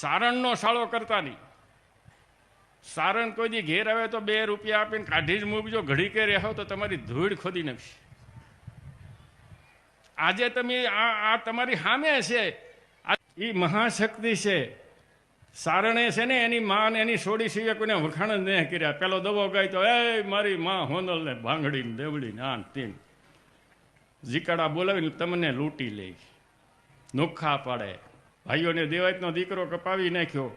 સારણનો સાળો કરતા નહીં. સારણ કોઈ દી ઘેર આવે તો બે રૂપિયા આપીને કાઢી જ મૂકજો. ઘડી કે રહો તો તમારી ધૂળ ખોદી નાખશે. આજે તમે આ આ તમારી સામે છે. એ મહાશક્તિ છે. સારણે છે ને એની માં એની છોડી સિવાય કોઈને વખાણ જ નહીં કર્યા. પેલો દવો ગાય તો એ મારી માં હોનલ ને ભાંગડી ને દેવડી ને આન તેન. જીકાડા બોલાવીને તમને લૂંટી લે. નોખા પાડે. ભાઈઓને દેવાયતનો દીકરો કપાવી નાખ્યો.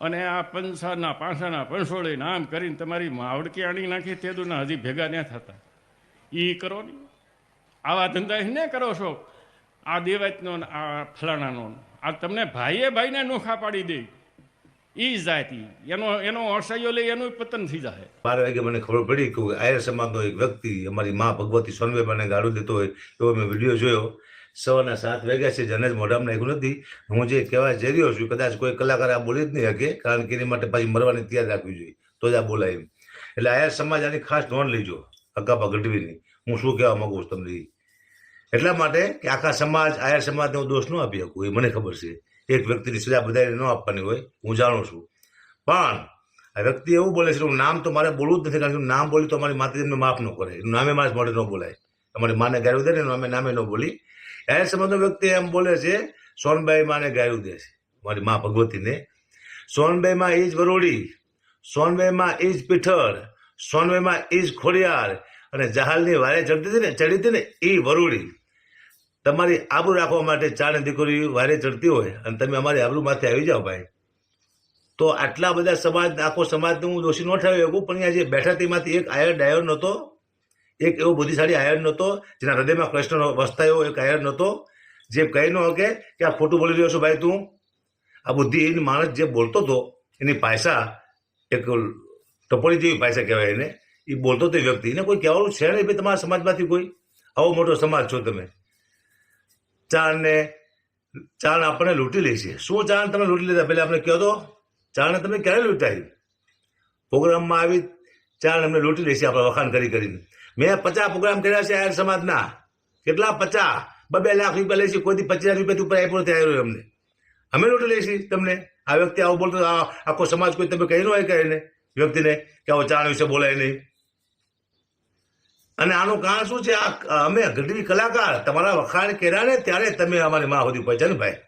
અને આ પંસાના પાંસાના પંસોળે નામ કરીને તમારી માવડકી આણી નાખી, તે દુના હજી ભેગા ન થતા. એ કરો ને. આવા ધંધા ને કરો છો. આ દેવાયતનો ને આ ફલાણાનો. આ તમને ભાઈએ ભાઈને નોખા પાડી દે. એ જાતિ એનો એનો અસહ્યો લઈ એનું પતન થઈ જાય બાર વાગે મને ખબર પડી કે આયર સમાજનો એક વ્યક્તિ અમારી મા ભગવતી સોનવેબાને ગાળું દેતો હોય એવો મેં વીડિયો જોયો. સવારના સાત વાગ્યા છે જને જ મોઢામાં નાખ્યું નથી. હું જે કહેવા જઈ રહ્યો છું, કદાચ કોઈ કલાકાર આ બોલી જ નહીં શકે, કારણ કે એની માટે પાછી મરવાની તૈયાર રાખવી જોઈએ. તો જ આ બોલાય એમ. એટલે આયા સમાજ આની ખાસ નોંધ લેજો અકાપા ગઢવીની હું શું કહેવા માગું છું તમને? એટલા માટે કે આખા સમાજ, આયા સમાજને હું દોષ ન આપી શકું, એ મને ખબર છે. એક વ્યક્તિની સજા બધાને ન આપવાની હોય, હું જાણું છું. પણ આ વ્યક્તિ એવું બોલે છે હું નામ તો મારે બોલવું જ નથી, કારણ કે નામ બોલી તો અમારી માતાજી માફ ન કરે. એનું નામે મારે મોઢે ન બોલાય. અમારી માને ગાયું દે ને અમે નામે ન બોલી. એ સંબંધો વ્યક્તિ એમ બોલે છે, સોનબાઈ માને ગાયું દે છે. મારી મા ભગવતીને. સોનભાઈમાં એ જ વરોડી સોનભાઈમાં એ જ પીઠળ સોનભાઈમાં એ જ ખોડિયાર અને જહાલની વારે ચડતી હતી ને, ચડી હતી ને એ વરોડી તમારી આબરૂ રાખવા માટે ચાર દીકરી વારે ચડતી હોય અને તમે અમારી આબરૂમાંથી આવી જાઓ ભાઈ. તો આટલા બધા સમાજ, આખો સમાજને હું દોષી ન ઠરાવી શકું પણ અહીંયા જે બેઠા તેમાંથી એક આયર ડાયર નહોતો એક એવો બુદ્ધિશાળી આયર નહોતો, જેના હૃદયમાં કૃષ્ણ વસતા એવો એક આયર નહોતો, જે કહી ન શકે કે આ ખોટું બોલી રહ્યો છો ભાઈ તું. આ બુદ્ધિહીન માણસ જે બોલતો હતો, એની પાયસા, એક ટપોળી જેવી પાયસા કહેવાય એને, એ બોલતો હતો વ્યક્તિ. એને કોઈ કહેવાનું છે નહીં ભાઈ તમારા સમાજમાંથી કોઈ? આવો મોટો સમાજ છો તમે. ચાણને ચાણ આપણને લૂંટી લે છે. શું ચાણ તમે લૂંટી લીધા પહેલાં આપણે કહો તો. ચાણને તમે ક્યારે લૂંટાય? પ્રોગ્રામમાં આવી ચાણ અમને લૂંટી લેશે આપણે વખાણ કરી કરીને. મેં પચાસ પ્રોગ્રામ કર્યા છે આયર સમાજના. કેટલા? પચાસ. બબે લાખ રૂપિયા લઈશું કોઈથી પચાસ રૂપિયા ઉપર આપ્યો થયા અમને અમે લૂંટી લઈશી તમને. આ વ્યક્તિ આવું બોલતો આખો સમાજ કોઈ તમે કહી ન હોય કહીને વ્યક્તિને કે આવો ચાણ વિશે બોલાય નહીં. અને આનું કારણ શું છે? આ અમે ગઢવી કલાકાર. તમારા વખાણ કર્યા ને ત્યારે તમે અમારી માં સુધી પહોંચ્યા ને ભાઈ.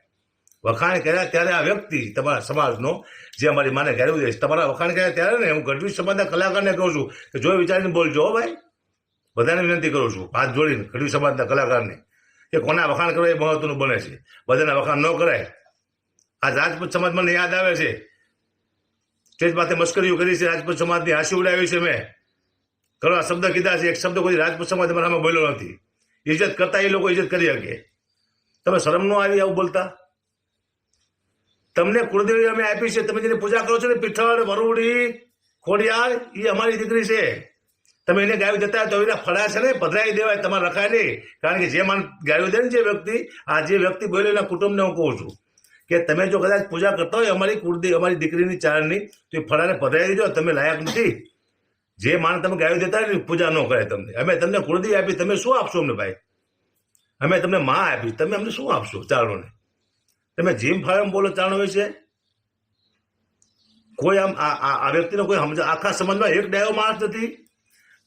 વખાણ કર્યા ત્યારે આ વ્યક્તિ તમારા સમાજનો જે અમારી માને ઘેરવું છે, તમારા વખાણ કર્યા ત્યારે ને હું ગઢવી સમાજના કલાકારને કહું છું કે જો વિચારીને બોલજો ભાઈ. બધાને વિનંતી કરું છું, હાથ જોડીને ગઢવી સમાજના કલાકારને, કે કોના વખાણ કરવા એ મહત્વનું બને છે. બધાના વખાણ ન કરાય. આ રાજપૂત સમાજ મને યાદ આવે છે. સ્ટેજ માથે મસ્કરીઓ કરી છે, રાજપૂત સમાજની હાંસી ઉડાવી છે મેં. ઘણા શબ્દ કીધા છે, એક શબ્દ કોઈ રાજપૂત સમાજ મારામાં બોલ્યો નથી. ઇજ્જત કરતા એ લોકો ઇજ્જત કરી શકે. તમે શરમ ન આવી આવું બોલતા? તમને કુળદેવી અમે આપી છે, તમે જેની પૂજા કરો છો ને, પીઠળ, વરુડી, ખોડિયાર એ અમારી દીકરી છે. તમે એને ગાયું જતા તો એના ફળા છે ને પધરાઈ દેવાય તમારે રખાય નહીં કારણ કે જે માન ગાયું દે ને જે વ્યક્તિ, આ જે વ્યક્તિ બોલ્યો એના કુટુંબને હું કહું છું કે તમે જો કદાચ પૂજા કરતા હોય અમારી કુળદેવી, અમારી દીકરીની ચારની તો એ ફળાને પધરાવી દેજો, તમે લાયક નથી. જે માન તમે ગાયું દેતા હોય પૂજા ન કરે તમને. અમે તમને કુળદેવી આપી, તમે શું આપશો અમને ભાઈ? અમે તમને માં આપી, તમે અમને શું આપશો ચારણોને? તમે જીમ ફાર્મ બોલો ચારણો વિશે કોઈ આમ આ વ્યક્તિનો કોઈ સમજ આખા સમાજમાં એક ડાયો માણસ નથી.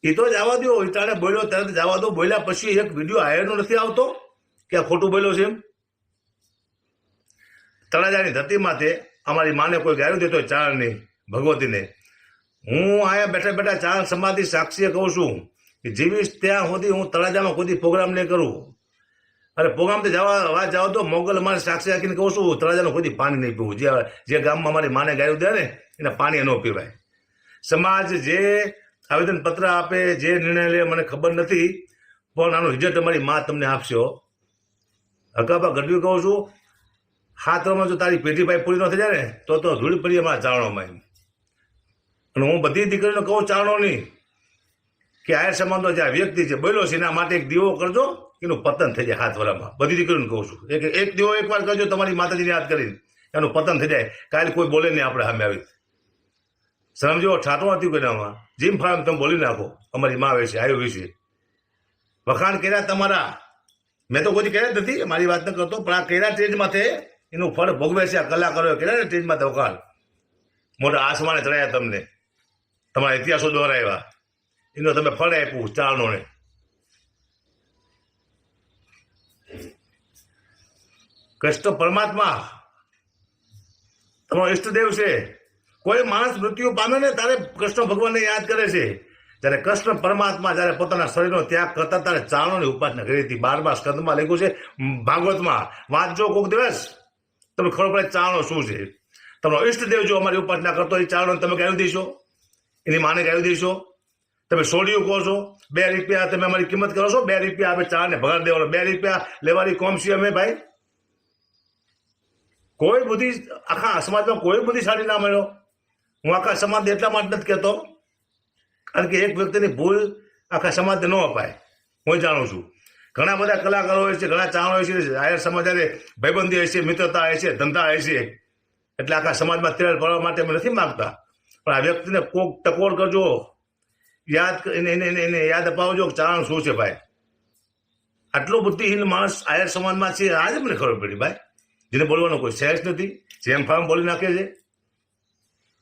એ તો જવા દો તારે બોલ્યો, તરત જવા દો બોલ્યા પછી એક વીડિયો આયરનો નથી આવતો, કે આ ખોટું બોલ્યો છે એમ. તળાજાની ધરતી માથે અમારી માને કોઈ ગાયું દેતો હોય નહીં ભગવતીને. હું અહીંયા બેઠા બેઠા ચાર સમાધિ સાક્ષીએ કહું છું કે જીવીશ ત્યાં સુધી હું તળાજામાં કોઈ પ્રોગ્રામ નહીં કરું. અરે પ્રોગ્રામ તો જવા વાત જાવ તો મોગલ અમારે સાક્ષી રાખીને કહું છું, તળાજાનું કોઈ પાણી નહીં પીવું. જે જે ગામમાં અમારી માને ગાયું દે ને, એને પાણી ન પીવાય. સમાજ જે આવેદન પત્ર આપે જે નિર્ણય લે, મને ખબર નથી, પણ આનું રિઝલ્ટ તમારી મા તમને આપશો. હકાબા ગઢવી કહું છું, હાથમાં જો તારી પેઢી ભાઈ પૂરી ન થઈ જાય ને, તો તો ધૂળ પડી અમારા ચારણોમાં અને હું બધી દીકરીને કહું ચારણો નહીં કે આયર સમાજનો જે આ વ્યક્તિ છે બોલ્યો છે, એના માટે એક દીવો કરજો, એનું પતન થઈ જાય હાથ વરામાં બધી દીકરીને કહું છું. એક એક દીવો એકવાર કરજો, તમારી માતાજીને યાદ કરીને એનું પતન થઈ જાય. કાલે કોઈ બોલે નહીં આપણે સામે આવી. સમજો ઠાટો નથી કોઈનામાં જીમ ફાર્મ તમે બોલી નાખો. અમારી મા વિશે આવ્યો વિશે વખાણ કર્યા તમારા. મેં તો કોઈ કર્યા નથી, મારી વાત ન કરતો, પણ આ કર્યા સ્ટેજ માથે એનું ફળ ભોગવે છે, આ કલાકારોએ કર્યા ને સ્ટેજમાં વખાણ. મોટા આસમાને ચડાયા તમને. તમારા ઇતિહાસો દ્વારા આવ્યા એનો તમે ફળ આપ્યું, ચારણોને. કૃષ્ણ પરમાત્મા. તમારો ઈષ્ટદેવ છે. કોઈ માણસ મૃત્યુ પામે ને ત્યારે કૃષ્ણ ભગવાનને યાદ કરે છે. જ્યારે કૃષ્ણ પરમાત્મા જ્યારે પોતાના શરીરનો ત્યાગ કરતા ત્યારે ચારણોની ઉપાસના કરી હતી. બારમા સ્કંદમાં લખ્યું છે ભાગવતમાં વાંચજો કોક દિવસ. તમને ખબર પડે ચારણો શું છે. તમારો ઈષ્ટદેવ જો અમારી ઉપાસના કરતો એ ચારણો તમે ગાયું દઈશો એની માને ગાયું દઈશો તમે સોડિયું કહો છો, બે રૂપિયા તમે અમારી કિંમત કરો છો, બે રૂપિયા આપણે ચારને ભગાડ દેવાનો. બે રૂપિયા લેવાની કોમ છીએ અમે ભાઈ. કોઈ બુદ્ધિ, આખા સમાજમાં કોઈ બુદ્ધિશાળી ના મળ્યો. હું આખા સમાજ એટલા માટે નથી કહેતો, કારણ કે એક વ્યક્તિની ભૂલ આખા સમાજને ન અપાય. હું જાણું છું. ઘણા બધા કલાકારો હોય છે, ઘણા ચાહણો હોય છે, જાહેર સમાજ ભાઈબંધી હોય છે, મિત્રતા હોય છે, ધંધા હોય છે. એટલે આખા સમાજમાં તિરાડ પડવા માટે અમે નથી માગતા. પણ આ વ્યક્તિને કોક ટકોર કરજો. યાદ એને એને યાદ અપાવજો કે ચારણ શું છે ભાઈ. આટલો બુદ્ધિહીન માણસ આયર સમાજમાં છે, આજે મને ખબર પડી ભાઈ. જેને બોલવાનો કોઈ સેન્સ નથી, જેમ ફાર્મ બોલી નાખે છે.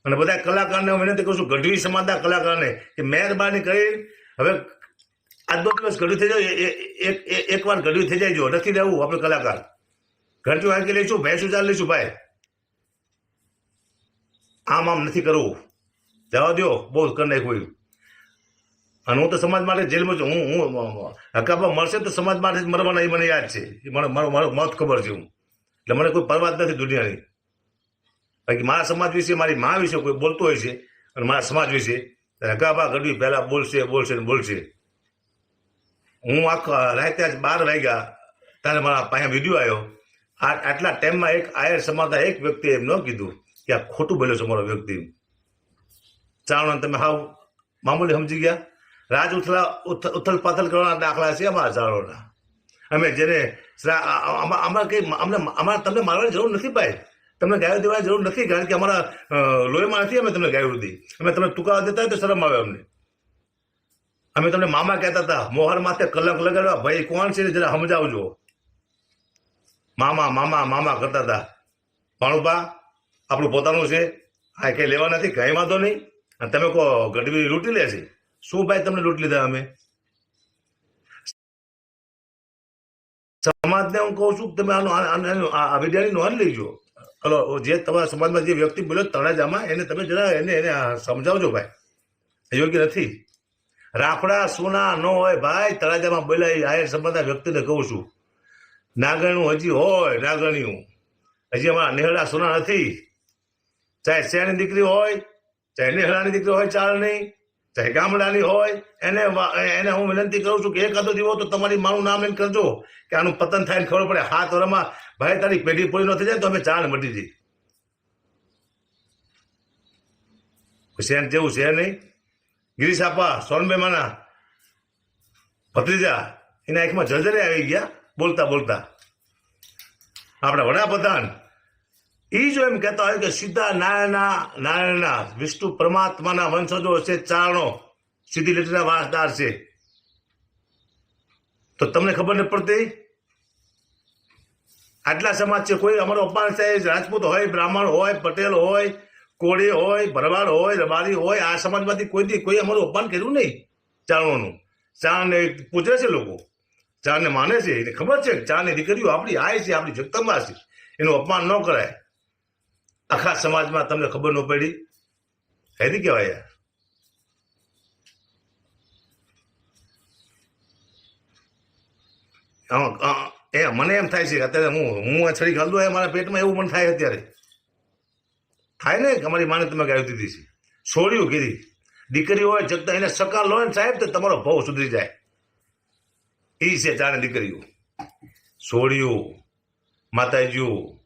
અને બધા કલાકારને હું વિનંતી કરું છું, ગઢવી સમાજના કલાકારને, કે મહેરબાની કરી, હવે આજનો દિવસ ગઢવી થઈ જાય એક એક- એકવાર ગઢવી થઈ જાય, જો નથી રહેવું આપણે કલાકાર. ઘરથી વાંકી લઈશું, ભેંસું ચાલ લઈશું ભાઈ. આમ આમ નથી કરવું. જવા દો બહુ કરી નાખ્યું અને હું તો સમાજ માટે જેલમાં છું, હું હું હકાપા મળશે તો સમાજ માટે જ મરવાના, એ મને યાદ છે. એ મને મારો મારો મત ખબર છે હું એટલે મને કોઈ પરવા નથી દુનિયાની. બાકી મારા સમાજ વિશે મારી મા વિશે કોઈ બોલતો હોય છે અને મારા સમાજ વિશે હકાપા ગઢવી પહેલાં બોલશે બોલશે ને બોલશે હું આખા રાતે બાર વાગ્યા ત્યારે મારા પાસે વીડિયો આવ્યો આ આટલા ટાઈમમાં એક આયર સમાજના એક વ્યક્તિએ એમ ન કીધું કે આ ખોટું બોલ્યો છે મારો વ્યક્તિ ચાણો તમે હાવ મામૂલી સમજી ગયા રાજ ઉથલા ઉથલ પાથલ કરવાના દાખલા છે અમારા ચારોના અમે જેને અમારા કઈ અમને અમારે તમને મારવાની જરૂર નથી ભાઈ તમને ગાયો દેવાની જરૂર નથી, કારણ કે અમારા લોહીમાં નથી અમે તમને ગાયો દીધી અમે તમને ટૂંકા દેતા હોય તો શરમ આવે અમને. અમે તમને મામા કહેતા હતા, મોહર માથે કલંક લગાડવા, ભાઈ, કોણ છે? જરા સમજાવજો. મામા મામા મામા કરતા હતા. ભાણુભા આપણું પોતાનું છે. આ કંઈ લેવા નથી, કંઈ વાંધો નહીં. અને તમે કહો, ગઢવી લૂંટી લે છે? શું ભાઈ તમને લૂંટ લીધા અમે? સમાજને હું કહું છું કે તમે આનો, આ- વિદ્યાર્થીનું આનો- લઈ લેજો. હલો જે તમારા સમાજમાં જે વ્યક્તિ બોલ્યો તળાજામાં, એને તમે જરા એને એને સમજાવજો ભાઈ. યોગ્ય નથી. રાફડા સોના ન હોય ભાઈ, તળાજામાં બોલ્યા આયર સમાજના વ્યક્તિને કહું છું. નાગણું હજી હોય નાગણિયું હજી અમારા નેહડા સોના નથી. ચાહે શેની દીકરી હોય, ચાહે નેહડાની દીકરી હોય, ચાલની, ચાહે ગામડાની હોય, એને એને હું વિનંતી કરું છું કે એકાદો દીવો તો તમારી મારું નામ લઈને કરજો, કે આનું પતન થાય ખબર પડે. હાથ વરમાં ભાઈ, તારી પેઢી પૂરી ન થઈ જાય તો અમે ચાલ મટી જઈ શેન જેવું છે નહીં. ગિરીશ આપા, સોનબે માના, ભત્રીજા, એના આંખમાં જર્જરે આવી ગયા, બોલતા બોલતા. આપણા વડાપ્રધાન એ જો એમ કહેતા હોય કે સીધા નારાયણના નારાયણના, વિષ્ણુ પરમાત્માના વંશજો છે ચારણો સીધી લીટીના વાસદાર છે. તો તમને ખબર નથી પડતી? આટલા સમાજ છે કોઈ અમારો અપમાન થાય રાજપૂત હોય બ્રાહ્મણ હોય પટેલ હોય કોળી હોય ભરવાડ હોય રબારી હોય આ સમાજમાંથી કોઈથી કોઈ અમારું અપમાન કર્યું નહીં ચારણોનું ચાણને પૂછે છે લોકો. ચાણને માને છે એને ખબર છે ચાણની દીકરીઓ આપણી આય છે આપણી જગતમાં છે. એનું અપમાન ન કરાય. આખા સમાજમાં તમને ખબર ન પડી. હેરી કહેવાય યાર હા, એ, મને એમ થાય છે અત્યારે હું હું આ છડી ખાલ દઉં એ મારા પેટમાં એવું પણ થાય અત્યારે. થાય ને અમારી માને તમે ગાયું દીધી છે. છોડ્યું કીધી. દીકરી હોય, જગતા એને સકાર લો ને સાહેબ, તો તમારો ભાવ સુધરી જાય. એ છે ચારે દીકરીઓ. છોડ્યું, માતાજીઓ,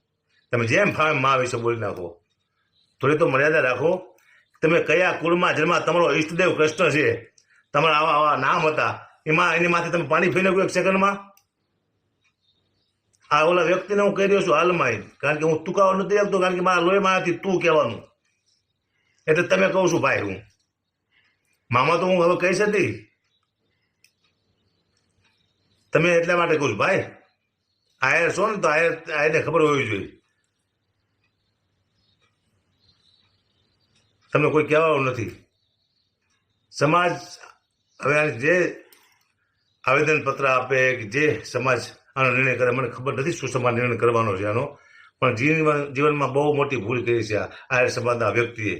તમે જેમ ફાવે મા વિશે બોલી નાખો. થોડી તો મર્યાદા રાખો. તમે કયા કુળમાં જન્મા તમારો ઈષ્ટદેવ કૃષ્ણ છે. તમારા આવા આવા નામ હતા. એમાં એની માથે તમે પાણી ફેરી નાખ્યું એક સેકન્ડમાં? આ ઓલા વ્યક્તિને હું કહી રહ્યો છું, હાલમાં કારણ કે હું તુકાવો નથી આવતો, કારણ કે મારા લોહીમાંથી તું કહેવાનું. એટલે તમે કહું છું, ભાઈ, હું. મામા તો હું હવે કહી હતી તમે એટલા માટે કહું છું, ભાઈ આયર છો ને તો આયર આયરને ખબર હોવી જોઈએ. તમને કોઈ કહેવાનું નથી. સમાજ હવે જે આવેદનપત્ર આપે કે જે સમાજ આનો નિર્ણય કરે. મને ખબર નથી શું સમાજ નિર્ણય કરવાનો છે આનો. પણ જીવન જીવનમાં બહુ મોટી ભૂલ કરી છે આર્ય સમાજના વ્યક્તિએ.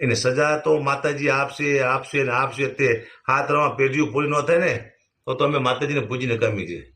એને સજા તો માતાજી આપશે આપશે ને આપશે તે હાથ રવા પેઢીઓ પૂરી ન થાય ને, તો તો અમે માતાજીને પૂજીને કામી છે